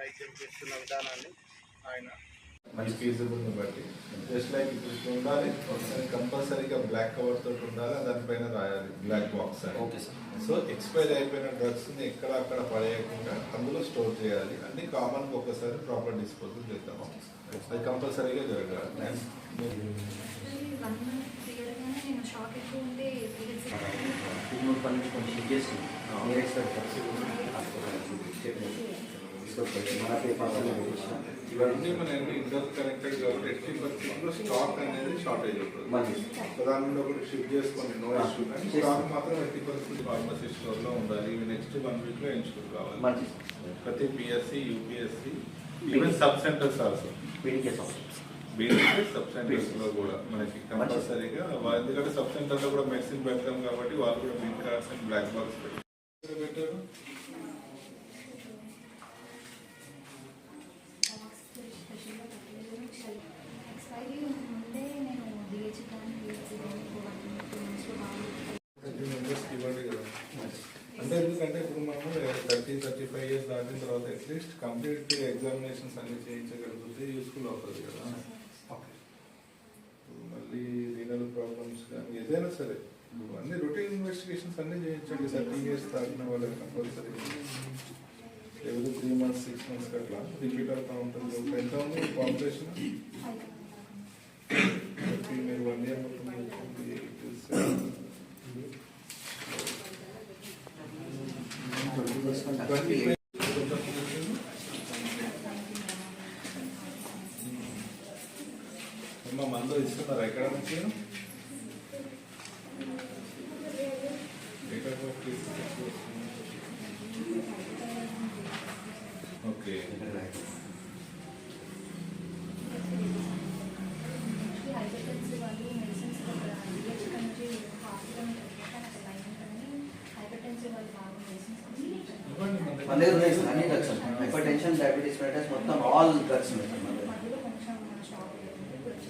వైద్యం చేస్తున్న విధానాన్ని ఆయన మంచి ఫీజుబుల్ని బట్టి. జస్ట్ లైక్ ఇప్పుడు ఉండాలి ఒకసారి కంపల్సరీగా బ్లాక్ కవర్ తోటి ఉండాలి దానిపైన రాయాలి బ్లాక్ బాక్స్ అని. ఓకే సార్ సో ఎక్స్పైర్ అయిపోయిన డ్రగ్స్ని ఎక్కడ అక్కడ పడేయకుండా అందులో స్టోర్ చేయాలి. అన్ని కామన్ ఒకసారి ప్రాపర్ డిస్పోజల్ చేద్దాం అది కంపల్సరీగా జరగాలి. పని కొంచెం చేసి ఇవన్నీ మన ఇంటర్ కనెక్టెడ్ కాబట్టి ఎట్టి పరిస్థితుల్లో స్టాక్ అనేది షార్టేజ్ అవుతుంది. నుండి ఒకటి షిఫ్ట్ చేసుకొని నో ఇష్యూ కానీ స్టాక్ మాత్రం ఎట్టి పరిస్థితుల్లో ఫార్మసీ స్టోర్లో ఉండాలి. ఇవి నెక్స్ట్ వన్ వీక్లో ఎంచుకుని కావాలి. మంచి ప్రతి PSC UPSC even sub centres also basic sub సెంటర్స్లో కూడా మనకి కంపల్సరీగా ఎందుకంటే సబ్ సెంటర్లో కూడా మెడిసిన్ పెడతాం కాబట్టి వాళ్ళు కూడా big cards and black box పెట్టారు? ఎక్స్పైరీ ముందే నేను డిహెచ్ కానీ కానీ అంటే ఎందుకంటే ఇప్పుడు మనం థర్టీ థర్టీ ఫైవ్ ఇయర్స్ దాటిన తర్వాత అట్లీస్ట్ కంప్లీట్ ఎగ్జామినేషన్స్ అన్ని చేయించగలిగితే యూస్ఫుల్ అవుతుంది కదా. ఓకే మళ్ళీ రీనల్ ప్రాబ్లమ్స్ కానీ ఏదైనా సరే అన్ని రొటీన్ ఇన్వెస్టిగేషన్స్ అన్ని చేయించండి. థర్టీ ఇయర్స్ దాటిన వాళ్ళకి కంపల్సరీ ఎవరి త్రీ మంత్స్ సిక్స్ మంత్స్ అట్లా. రిపీట్ అవుతా ఉంటుంది ఒక ఎంత ఉంది పాపులేషన్ మందు ఇస్తున్నారు ఎక్కడ నుంచి ఓకే హైపర్టెన్సివ్ వాళ్ళు మెడిసిన్స్ డిహెచ్ నుంచి హాఫ్ కిలోమీటర్ అక్కడ లైన్ ఉంటుంది హైపర్టెన్సివ్ వాళ్ళు బాగా మెడిసిన్స్ ఇవ్వండి మన దగ్గర ఉన్నాయి సార్ అన్ని డ్రగ్స్ హైపర్ టెన్షన్ డయాబెటీస్ మొత్తం ఆల్ డ్రగ్స్ ఉన్నాయి